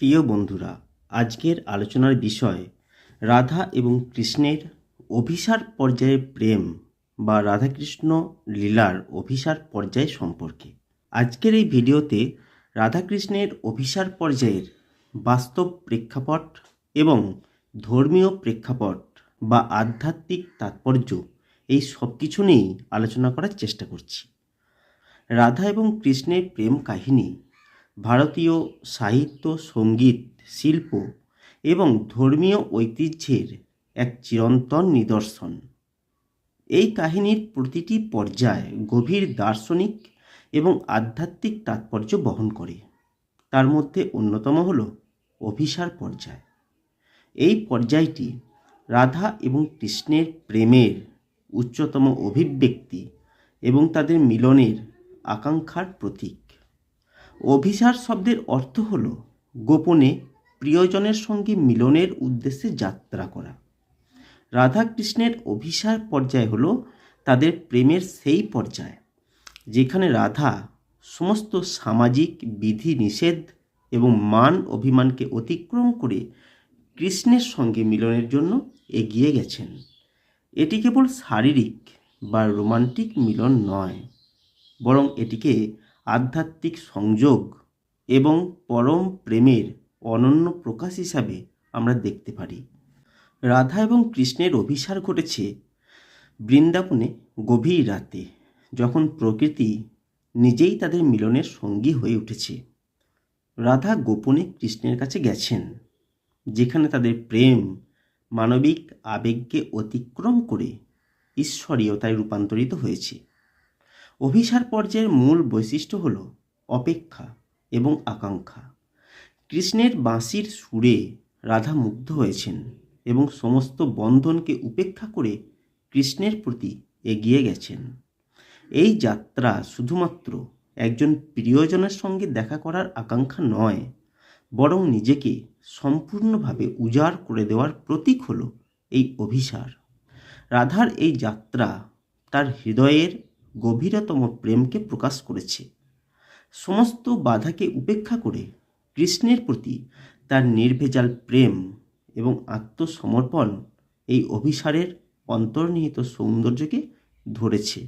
প্রিয় বন্ধুরা, আজকের আলোচনার বিষয় রাধা এবং কৃষ্ণের অভিসার পর্যায়ে প্রেম বা রাধাকৃষ্ণ লীলার অভিসার পর্যায় সম্পর্কে। আজকের এই ভিডিওতে রাধাকৃষ্ণের অভিসার পর্যায়ের বাস্তব প্রেক্ষাপট এবং ধর্মীয় প্রেক্ষাপট বা আধ্যাত্মিক তাৎপর্য এই সব কিছু নিয়েই আলোচনা করার চেষ্টা করছি। রাধা এবং কৃষ্ণের প্রেম কাহিনী ভারতীয় সাহিত্য, সংগীত, শিল্প এবং ধর্মীয় ঐতিহ্যের এক চিরন্তন নিদর্শন। এই কাহিনীর প্রতিটি পর্যায় গভীর দার্শনিক এবং আধ্যাত্মিক তাৎপর্য বহন করে। তার মধ্যে অন্যতম হল অভিসার পর্যায়। এই পর্যায়টি রাধা এবং কৃষ্ণের প্রেমের উচ্চতম অভিব্যক্তি এবং তাদের মিলনের আকাঙ্ক্ষার প্রতীক। অভিসার শব্দের অর্থ হল গোপনে প্রিয়জনের সঙ্গে মিলনের উদ্দেশ্যে যাত্রা করা। রাধাকৃষ্ণের অভিসার পর্যায় হল তাদের প্রেমের সেই পর্যায়, যেখানে রাধা সমস্ত সামাজিক বিধি নিষেধ এবং মান অভিমানকে অতিক্রম করে কৃষ্ণের সঙ্গে মিলনের জন্য এগিয়ে গেছেন। এটি কেবল শারীরিক বা রোমান্টিক মিলন নয়, বরং এটিকে আধ্যাত্মিক সংযোগ এবং পরম প্রেমের অনন্য প্রকাশ হিসাবে আমরা দেখতে পারি। রাধা এবং কৃষ্ণের অভিসার ঘটেছে বৃন্দাবনে গভীর রাতে, যখন প্রকৃতি নিজেই তাদের মিলনের সঙ্গী হয়ে উঠেছে। রাধা গোপনে কৃষ্ণের কাছে গেছেন, যেখানে তাদের প্রেম, মানবিক আবেগকে অতিক্রম করে ঈশ্বরীয়তায় রূপান্তরিত হয়েছে। অভিসার পর্যায়ের মূল বৈশিষ্ট্য হল অপেক্ষা এবং আকাঙ্ক্ষা। কৃষ্ণের বাঁশির সুরে রাধা মুগ্ধ হয়েছেন এবং সমস্ত বন্ধনকে উপেক্ষা করে কৃষ্ণের প্রতি এগিয়ে গেছেন। এই যাত্রা শুধুমাত্র একজন প্রিয়জনের সঙ্গে দেখা করার আকাঙ্ক্ষা নয়, বরং নিজেকে সম্পূর্ণভাবে উজাড় করে দেওয়ার প্রতীক হল এই অভিসার। রাধার এই যাত্রা তার হৃদয়ের গভীরতম প্রেমকে প্রকাশ করেছে। সমস্ত বাধাকে উপেক্ষা করে কৃষ্ণের প্রতি তার নির্ভেজাল প্রেম এবং আত্মসমর্পণ এই অভিসারের অন্তর্নিহিত সৌন্দর্যকে ধরেছে।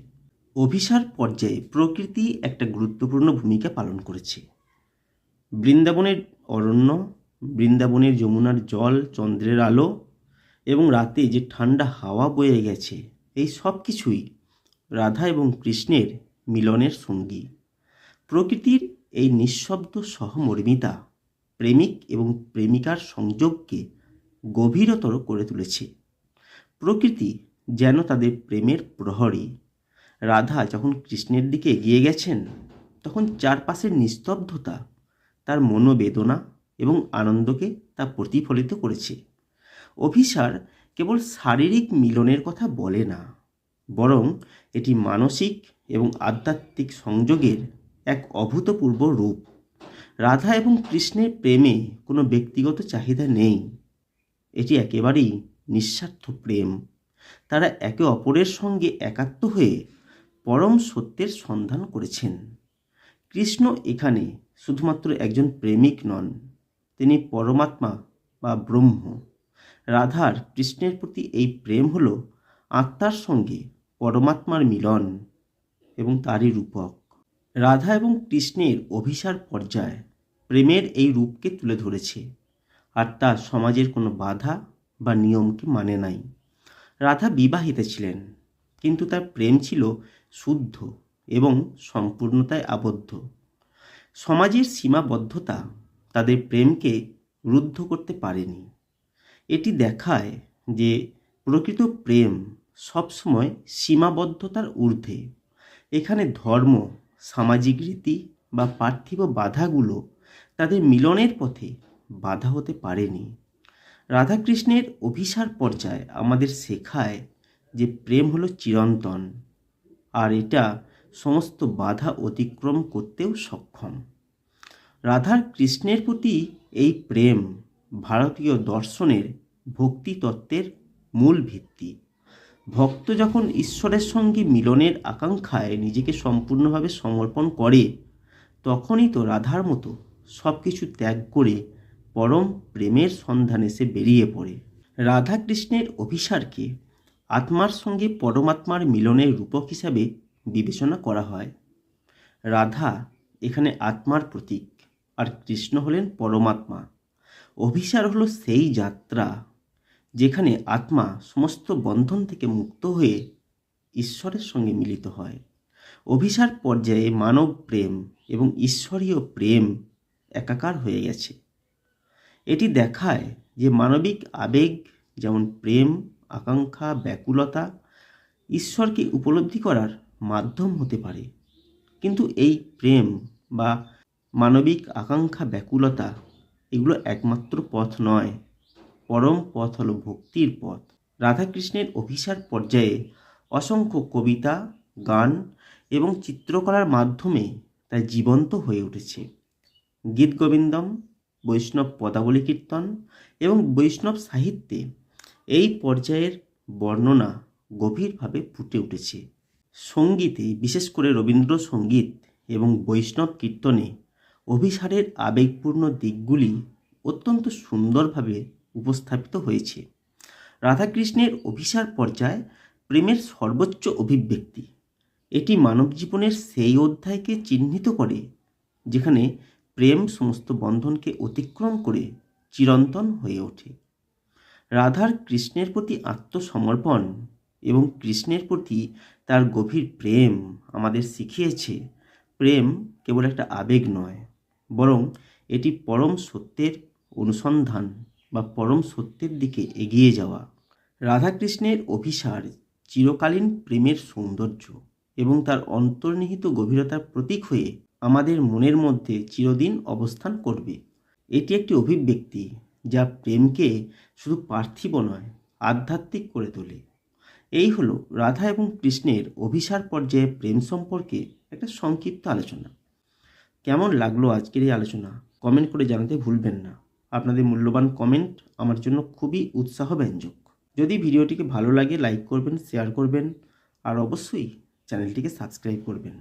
অভিসার পর্যায়ে প্রকৃতি একটা গুরুত্বপূর্ণ ভূমিকা পালন করেছে। বৃন্দাবনের অরণ্য, বৃন্দাবনের যমুনার জল, চন্দ্রের আলো এবং রাতে যে ঠান্ডা হাওয়া বয়ে গেছে, এই সব কিছুই রাধা এবং কৃষ্ণের মিলনের সঙ্গী। প্রকৃতির এই নিঃশব্দ সহমর্মিতা প্রেমিক এবং প্রেমিকার সংযোগকে গভীরতর করে তুলেছে। প্রকৃতি যেন তাদের প্রেমের প্রহরী। রাধা যখন কৃষ্ণের দিকে এগিয়ে গেছেন, তখন চারপাশের নিস্তব্ধতা, তার মনোবেদনা এবং আনন্দকে তা প্রতিফলিত করেছে। অভিসার কেবল শারীরিক মিলনের কথা বলে না। বরং এটি মানসিক এবং আধ্যাত্মিক সংযোগের এক অভূতপূর্ব রূপ। রাধা এবং কৃষ্ণের প্রেমে কোনো ব্যক্তিগত চাহিদা নেই। এটি একেবারেই নিঃস্বার্থ প্রেম। তারা একে অপরের সঙ্গে একাত্ম হয়ে পরম সত্যের সন্ধান করেছেন। কৃষ্ণ এখানে শুধুমাত্র একজন প্রেমিক নন, তিনি পরমাত্মা বা ব্রহ্ম। রাধার কৃষ্ণের প্রতি এই প্রেম হল আত্মার সঙ্গে পরমাত্মার মিলন এবং তারই রূপক। রাধা এবং কৃষ্ণের অভিসার পর্যায় প্রেমের এই রূপকে তুলে ধরেছে, আর তা সমাজের কোনো বাধা বা নিয়মকে মানে নাই। রাধা বিবাহিতা ছিলেন, কিন্তু তার প্রেম ছিল শুদ্ধ এবং সম্পূর্ণতায় আবদ্ধ। সমাজের সীমাবদ্ধতা তাদের প্রেমকে রুদ্ধ করতে পারেনি। এটি দেখায় যে প্রকৃত প্রেম সবসময় সীমাবদ্ধতার ঊর্ধ্বে। এখানে ধর্ম, সামাজিক রীতি বা পার্থিব বাধাগুলো তাদের মিলনের পথে বাধা হতে পারেনি। রাধাকৃষ্ণের অভিসার পর্যায়ে আমাদের শেখায় যে প্রেম হলো চিরন্তন, আর এটা সমস্ত বাধা অতিক্রম করতেও সক্ষম। রাধার কৃষ্ণের প্রতি এই প্রেম ভারতীয় দর্শনের ভক্তি তত্ত্বের মূল ভিত্তি। ভক্ত যখন ঈশ্বরের সঙ্গে মিলনের আকাঙ্ক্ষায় নিজেকে সম্পূর্ণভাবে সমর্পণ করে, তখনই তো রাধার মতো সব কিছু ত্যাগ করে পরম প্রেমের সন্ধানে সে বেরিয়ে পড়ে। রাধা কৃষ্ণের অভিসারকে আত্মার সঙ্গে পরমাত্মার মিলনের রূপক হিসাবে বিবেচনা করা হয়। রাধা এখানে আত্মার প্রতীক আর কৃষ্ণ হলেন পরমাত্মা। অভিসার হলো সেই যাত্রা যেখানে আত্মা সমস্ত বন্ধন থেকে মুক্ত হয়ে ঈশ্বরের সঙ্গে মিলিত হয়। অভিসার পর্যায়ে মানব প্রেম এবং ঈশ্বরীয় প্রেম একাকার হয়ে গেছে। এটি দেখায় যে মানবিক আবেগ যেমন প্রেম, আকাঙ্ক্ষা, ব্যাকুলতা ঈশ্বরকে উপলব্ধি করার মাধ্যম হতে পারে। কিন্তু এই প্রেম বা মানবিক আকাঙ্ক্ষা, ব্যাকুলতা এগুলো একমাত্র পথ নয়। পরম পথ হল ভক্তির পথ। রাধাকৃষ্ণের অভিসার পর্যায়ে অসংখ্য কবিতা, গান এবং চিত্রকলার মাধ্যমে তা জীবন্ত হয়ে উঠেছে। গীত গোবিন্দম, বৈষ্ণব পদাবলী কীর্তন এবং বৈষ্ণব সাহিত্যে এই পর্যায়ের বর্ণনা গভীরভাবে ফুটে উঠেছে। সঙ্গীতে, বিশেষ করে রবীন্দ্রসঙ্গীত এবং বৈষ্ণব কীর্তনে অভিসারের আবেগপূর্ণ দিকগুলি অত্যন্ত সুন্দরভাবে উপস্থাপিত হয়েছে। রাধাকৃষ্ণের অভিসার পর্যায় প্রেমের সর্বোচ্চ অভিব্যক্তি। এটি মানব জীবনের সেই অধ্যায়কে চিহ্নিত করে, যেখানে প্রেম সমস্ত বন্ধনকে অতিক্রম করে চিরন্তন হয়ে ওঠে। রাধার কৃষ্ণের প্রতি আত্মসমর্পণ এবং কৃষ্ণের প্রতি তার গভীর প্রেম আমাদের শিখিয়েছে। প্রেম কেবল একটা আবেগ নয়, বরং এটি পরম সত্যের অনুসন্ধান। বা পরম সত্যের দিকে এগিয়ে যাওয়া। রাধাকৃষ্ণের অভিসার চিরকালীন প্রেমের সৌন্দর্য এবং তার অন্তর্নিহিত গভীরতার প্রতীক হয়ে আমাদের মনের মধ্যে চিরদিন অবস্থান করবে। এটি একটি অভিব্যক্তি যা প্রেমকে শুধু পার্থিব নয়, আধ্যাত্মিক করে তোলে। এই হলো রাধা এবং কৃষ্ণের অভিসার পর্যায়ে প্রেম সম্পর্কে একটা সংক্ষিপ্ত আলোচনা। কেমন লাগল আজকের এই আলোচনা? কমেন্ট করে জানাতে ভুলবেন না। আপনাদের মূল্যবান কমেন্ট আমার জন্য খুবই উৎসাহ ব্যঞ্জক যদি ভিডিওটিকে ভালো লাগে লাইক করবেন শেয়ার করবেন, আর অবশ্যই চ্যানেলটিকে সাবস্ক্রাইব করবেন।